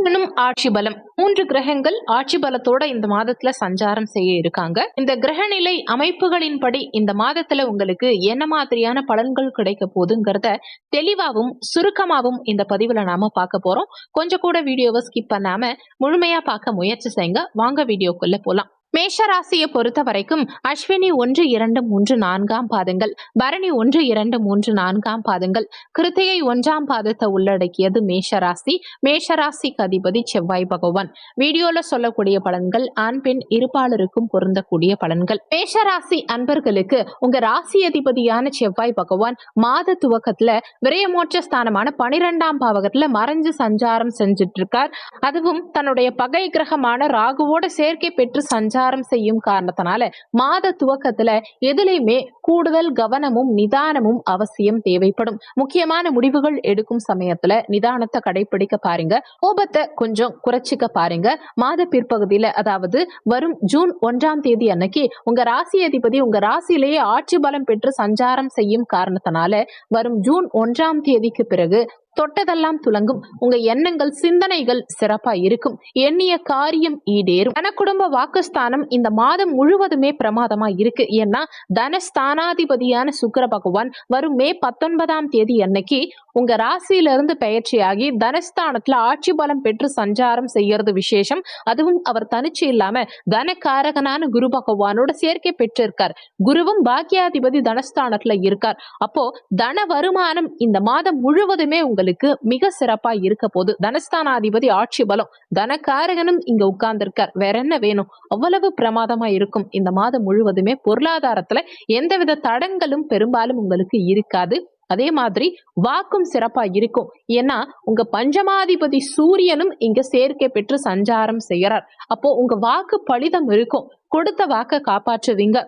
சுக்கிரனும் ஆட்சி பலம். மூன்று கிரகங்கள் ஆட்சி பலத்தோட இந்த மாதத்துல சஞ்சாரம் செய்ய இருக்காங்க. இந்த கிரகநிலை அமைப்புகளின்படி இந்த மாதத்துல உங்களுக்கு என்ன மாதிரியான பலன்கள் கிடைக்க போகுதுங்கிறத தெளிவாகவும் சுருக்கமாகவும் இந்த பதிவுல நாம பார்க்க போறோம். கொஞ்சம் கூட வீடியோவை ஸ்கிப் பண்ணாம முழுமையா பார்க்க முயற்சி செய்யுங்க. வாங்க வீடியோக்குள்ள போலாம். மேஷராசியை பொறுத்த வரைக்கும் அஸ்வினி ஒன்று இரண்டு மூன்று நான்காம் பாதங்கள். பரணி ஒன்று இரண்டு மூன்று நான்காம் பாதங்கள். கிருத்திகை ஒன்றாம் பாதத்தை உள்ளடக்கியது மேஷராசி. மேஷராசிக்கு அதிபதி செவ்வாய் பகவான். வீடியோல சொல்லக்கூடிய பலன்கள் ஆண் பெண் இருப்பாளருக்கும் பொருந்தக்கூடிய பலன்கள். மேஷராசி அன்பர்களுக்கு உங்க ராசி அதிபதியான செவ்வாய் பகவான் மாத துவக்கத்துல விரயமோட்ச ஸ்தானமான பனிரெண்டாம் பாவகத்துல மறைஞ்சு சஞ்சாரம் செஞ்சுட்டு இருக்கார் அதுவும் தன்னுடைய பகை கிரகமான ராகுவோட சேர்க்கை பெற்று சஞ்சாரம் பிரச்சாரம் செய்யும் காரணத்தினால மாத துவக்கத்துல எதுலையுமே கூடுதல் கவனமும் நிதானமும் அவசியம் தேவைப்படும். முக்கியமான முடிவுகள் எடுக்கும் சமயத்துல நிதானத்தை கடைபிடிக்க பாருங்க. கோபத்தை கொஞ்சம் குறைச்சிக்க பாருங்க. மாத பிற்பகுதியில அதாவது வரும் ஜூன் ஒன்றாம் தேதி அன்னைக்கு உங்க ராசி அதிபதி உங்க ராசியிலேயே ஆட்சி பலம் பெற்று சஞ்சாரம் செய்யும் காரணத்தினால வரும் ஜூன் ஒன்றாம் தேதிக்கு பிறகு தொட்டதெல்லாம் துலங்கும். உங்க எண்ணங்கள் சிந்தனைகள் சிறப்பா இருக்கும். எண்ணிய காரியம் ஈடேறும். தனக்குடும்ப வாக்குஸ்தானம் இந்த மாதம் முழுவதுமே பிரமாதமா இருக்கு. ஏன்னா தனஸ்தானாதிபதியான சுக்கிர பகவான் வரும் மே பத்தொன்பதாம் தேதி அன்னைக்கு உங்க ராசியில இருந்து பயிற்சியாகி தனஸ்தானத்துல ஆட்சி பலம் பெற்று சஞ்சாரம் செய்யறது விசேஷம். அதுவும் அவர் தனிச்சு இல்லாம தனக்காரகனான குரு பகவானோட சேர்க்கை பெற்றிருக்கார். குருவும் பாக்கியாதிபதி தனஸ்தானத்துல இருக்கார். அப்போ தன வருமானம் இந்த மாதம் முழுவதுமே உங்களுக்கு மிக சிறப்பா இருக்க போது தனஸ்தானாதிபதி ஆட்சி பலம் தனக்காரகனும் இங்க உட்கார்ந்திருக்கார். வேற என்ன வேணும்? அவ்வளவு பிரமாதமா இருக்கும். இந்த மாதம் முழுவதுமே பொருளாதாரத்துல எந்தவித தடங்களும் பெரும்பாலும் உங்களுக்கு இருக்காது. அதே மாதிரி வாக்கும் சிறப்பா இருக்கும். ஏன்னா உங்க பஞ்சமாதிபதி சூரியனும் இங்க சேர்க்கை பெற்று சஞ்சாரம் செய்யறார் அப்போ உங்க வாக்கு பலிதம் இருக்கும். கொடுத்த வாக்க காப்பாற்றுவீங்க.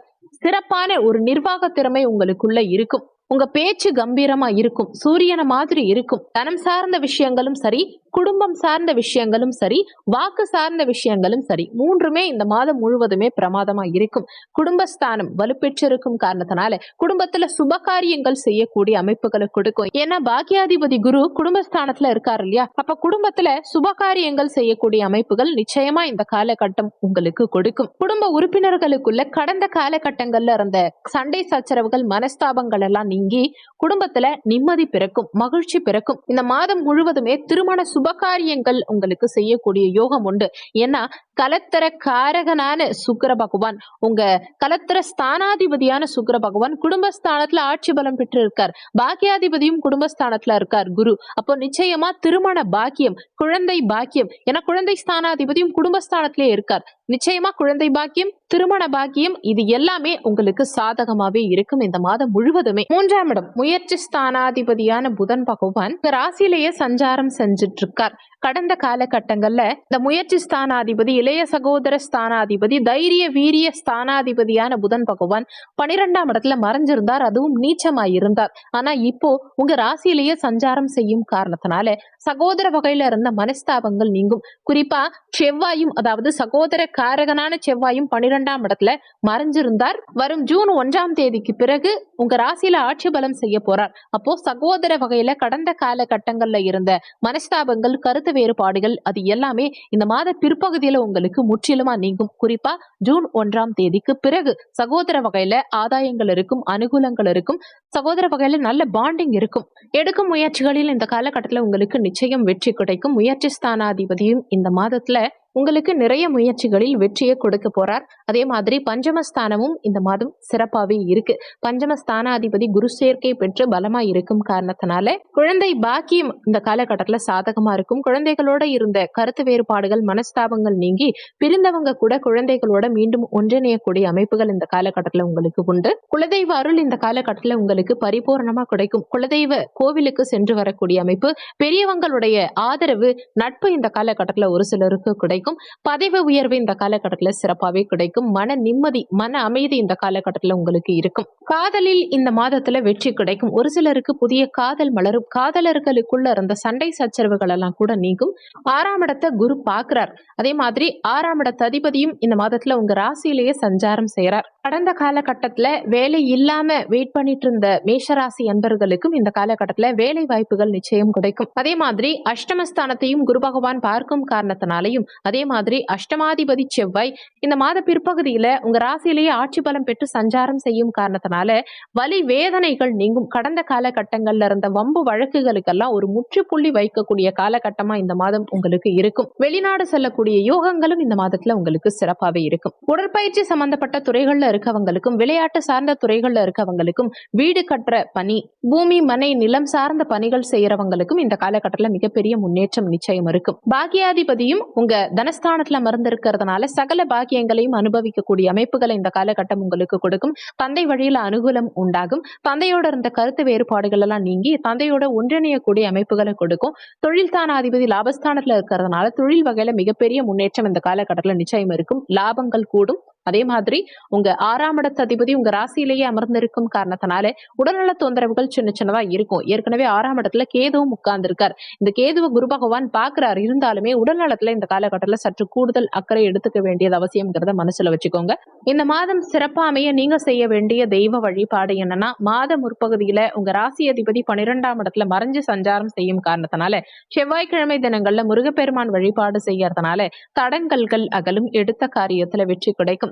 சிறப்பான ஒரு நிர்வாக திறமை உங்களுக்குள்ள இருக்கும். உங்க பேச்சு கம்பீரமா இருக்கும். சூரியனை மாதிரி இருக்கும். தனம் சார்ந்த விஷயங்களும் சரி குடும்பம் சார்ந்த விஷயங்களும் சரி வாக்கு சார்ந்த விஷயங்களும் சரி மூன்றுமே இந்த மாதம் முழுவதுமே பிரமாதமா இருக்கும். குடும்பஸ்தானம் வலுப்பெற்றிருக்கும் காரணத்தினால குடும்பத்துல சுபகாரியங்கள் செய்யக்கூடிய அமைப்புகளை கொடுக்கும். ஏன்னா பாக்கியாதிபதி குரு குடும்பஸ்தானத்துல இருக்காரு இல்லையா? அப்ப குடும்பத்துல சுபகாரியங்கள் செய்யக்கூடிய அமைப்புகள் நிச்சயமா இந்த காலகட்டம் உங்களுக்கு கொடுக்கும். குடும்ப உறுப்பினர்களுக்குள்ள கடந்த காலகட்டங்கள்ல இருந்த சண்டை சச்சரவுகள் மனஸ்தாபங்கள் எல்லாம் நீங்கி குடும்பத்துல நிம்மதி பிறக்கும் மகிழ்ச்சி பிறக்கும். இந்த மாதம் முழுவதுமே திருமண சுபகாரியங்கள் உங்களுக்கு செய்யக்கூடிய யோகம் உண்டு. ஏன்னா கலத்தர காரகனான சுக்கர பகவான் உங்க கலத்தர ஸ்தானாதிபதியான சுக்கர பகவான் குடும்பஸ்தானத்துல ஆட்சி பலம் பெற்று இருக்கார் பாக்கியாதிபதியும் குடும்பஸ்தானத்துல இருக்கார் குரு. அப்போ நிச்சயமா திருமண பாக்கியம் குழந்தை பாக்கியம் ஏன்னா குழந்தை ஸ்தானாதிபதியும் குடும்பஸ்தானத்திலே இருக்கார். நிச்சயமா குழந்தை பாக்கியம் திருமண பாக்கியம் இது எல்லாமே உங்களுக்கு சாதகமாவே இருக்கும் இந்த மாதம் முழுவதுமே. மூன்றாம் இடம் முயற்சி ஸ்தானாதிபதியான புதன் பகவான் ராசியிலேயே சஞ்சாரம் செஞ்சுட்டு இருக்கார் கடந்த காலகட்டங்கள்ல இந்த முயற்சி ஸ்தானாதிபதி இளைய சகோதர ஸ்தானாதிபதி தைரிய வீரிய ஸ்தானாதிபதியான புதன் பகவான் பனிரெண்டாம் இடத்துல மறைஞ்சிருந்தார் அதுவும் நீச்சமாய் இருந்தார் ஆனா இப்போ உங்க ராசியிலேயே சஞ்சாரம் செய்யும் காரணத்தினால சகோதர வகையில இருந்த மனஸ்தாபங்கள் நீங்கும். குறிப்பா செவ்வாயும் அதாவது சகோதர காரகனான செவ்வாயும் பனிரெண்டு பனிரெண்டாம் இடத்துல மறைஞ்சிருந்தார். வரும் ஜூன் ஒன்றாம் தேதிக்கு பிறகு உங்க ராசியில ஆட்சி பலம் செய்ய போறார். அப்போ சகோதர வகையில கடந்த காலகட்டங்கள்ல இருந்த மனஸ்தாபங்கள் கருத்து வேறுபாடுகள் அது எல்லாமே இந்த மாத பிற்பகுதியில உங்களுக்கு முற்றிலுமா நீங்கும். குறிப்பா ஜூன் ஒன்றாம் தேதிக்கு பிறகு சகோதர வகையில ஆதாயங்கள் இருக்கும் அனுகூலங்கள் இருக்கும். சகோதர வகையில நல்ல பாண்டிங் இருக்கும். எடுக்கும் முயற்சிகளில் இந்த காலகட்டத்தில் உங்களுக்கு நிச்சயம் வெற்றி கிடைக்கும். முயற்சி ஸ்தானாதிபதியும் இந்த மாதத்துல உங்களுக்கு நிறைய முயற்சிகளில் வெற்றியை கொடுக்க போறார். அதே மாதிரி பஞ்சமஸ்தானமும் இந்த மாதம் சிறப்பாகவே இருக்கு. பஞ்சமஸ்தானாதிபதி குரு சேர்க்கை பெற்று பலமா இருக்கும் காரணத்தினால குழந்தை பாக்கியம் இந்த காலகட்டத்துல சாதகமா இருக்கும். குழந்தைகளோட இருந்த கருத்து வேறுபாடுகள் மனஸ்தாபங்கள் நீங்கி பிரிந்தவங்க கூட குழந்தைகளோட மீண்டும் ஒன்றிணையக்கூடிய அமைப்புகள் இந்த காலகட்டத்துல உங்களுக்கு உண்டு. குலதெய்வ அருள் இந்த காலகட்டத்துல உங்களுக்கு பரிபூர்ணமா கிடைக்கும். குலதெய்வ கோவிலுக்கு சென்று வரக்கூடிய அமைப்பு பெரியவங்களுடைய ஆதரவு நட்பு இந்த காலகட்டத்தில் ஒரு சிலருக்கு கிடைக்கும். கிடைக்கும். பதவி உயர்வு இந்த காலகட்டத்தில் சிறப்பாகவே கிடைக்கும். மன நிம்மதி மன அமைதி இந்த காலகட்டத்தில் உங்களுக்கு இருக்கும். காதலில் இந்த மாதத்துல வெற்றி கிடைக்கும். ஒரு சிலருக்கு புதிய காதல் மலரும். காதலர்களுக்குள்ள இருந்த சண்டை சச்சரவுகள் எல்லாம் கூட நீங்கும். ஆறாம் இடத்தை குரு பார்க்கிறார். அதே மாதிரி ஆறாம் இடத்த அதிபதியும் இந்த மாதத்துல உங்க ராசியிலேயே சஞ்சாரம் செய்யறார் கடந்த காலகட்டத்துல வேலை இல்லாம வெயிட் பண்ணிட்டு இருந்த மேஷராசி அன்பர்களுக்கும் இந்த காலகட்டத்துல வேலை வாய்ப்புகள் நிச்சயம் கிடைக்கும். அதே மாதிரி அஷ்டமஸ்தானத்தையும் குரு பகவான் பார்க்கும் காரணத்தினாலையும் அதே மாதிரி அஷ்டமாதிபதி செவ்வாய் இந்த மாத பிற்பகுதியில உங்க ராசியிலேயே ஆட்சி பலம் பெற்று சஞ்சாரம் செய்யும் காரணத்தினால வலி வேதனைகள் நீங்கும். கடந்த காலகட்டங்கள்ல இருந்த வம்பு வழக்குகளுக்கெல்லாம் ஒரு முற்றுப்புள்ளி வைக்கக்கூடிய காலகட்டமா இந்த மாதம் உங்களுக்கு இருக்கும். வெளிநாடு செல்லக்கூடிய யோகங்களும் இந்த மாதத்துல உங்களுக்கு சிறப்பாகவே இருக்கும். உடற்பயிற்சி சம்பந்தப்பட்ட துறைகள்ல இருக்கவங்களுக்கும் விளையாட்டு சார்ந்த துறைகள்ல இருக்கவங்களுக்கும் வீடு கட்டுற பணி பூமி மனை நிலம் சார்ந்த பணிகள் செய்யறவங்களுக்கும் இந்த காலகட்டத்துல மிகப்பெரிய முன்னேற்றம் நிச்சயம் இருக்கும். பாக்கியாதிபதியும் உங்க தனஸ்தானத்துல மறந்திருக்கிறதுனால சகல பாக்கியங்களையும் அனுபவிக்கக்கூடிய அமைப்புகளை இந்த காலகட்டம் உங்களுக்கு கொடுக்கும். தந்தை வழியில அனுகூலம் உண்டாகும். தந்தையோட இருந்த கருத்து வேறுபாடுகள் எல்லாம் நீங்கி தந்தையோட ஒன்றிணையக்கூடிய அமைப்புகளை கொடுக்கும். தொழில் தானாதிபதி லாபஸ்தானத்துல இருக்கிறதுனால தொழில் வகையில மிகப்பெரிய முன்னேற்றம் இந்த காலகட்டத்தில் நிச்சயம் இருக்கும். லாபங்கள் கூடும். அதே மாதிரி உங்க ஆறாம் இடத்து அதிபதி உங்க ராசியிலேயே அமர்ந்திருக்கும் காரணத்தினால உடல்நல தொந்தரவுகள் சின்ன சின்னதா இருக்கும். ஏற்கனவே ஆறாம் இடத்துல கேதுவும் உட்கார்ந்திருக்கார். இந்த கேதுவை குரு பகவான் பாக்குறார் இருந்தாலுமே உடல்நலத்துல இந்த காலகட்டத்துல சற்று கூடுதல் அக்கறை எடுத்துக்க வேண்டியது அவசியம்ங்கிறத மனசுல வச்சுக்கோங்க. இந்த மாதம் சிறப்பா அமைய நீங்க செய்ய வேண்டிய தெய்வ வழிபாடு என்னன்னா மாத முற்பகுதியில உங்க ராசி அதிபதி பன்னிரெண்டாம் இடத்துல மறைஞ்சு சஞ்சாரம் செய்யும் காரணத்தினால செவ்வாய்க்கிழமை தினங்கள்ல முருகப்பெருமான் வழிபாடு செய்யறதுனால தடங்கல்கள் அகலும் எடுத்த காரியத்துல வெற்றி கிடைக்கும்.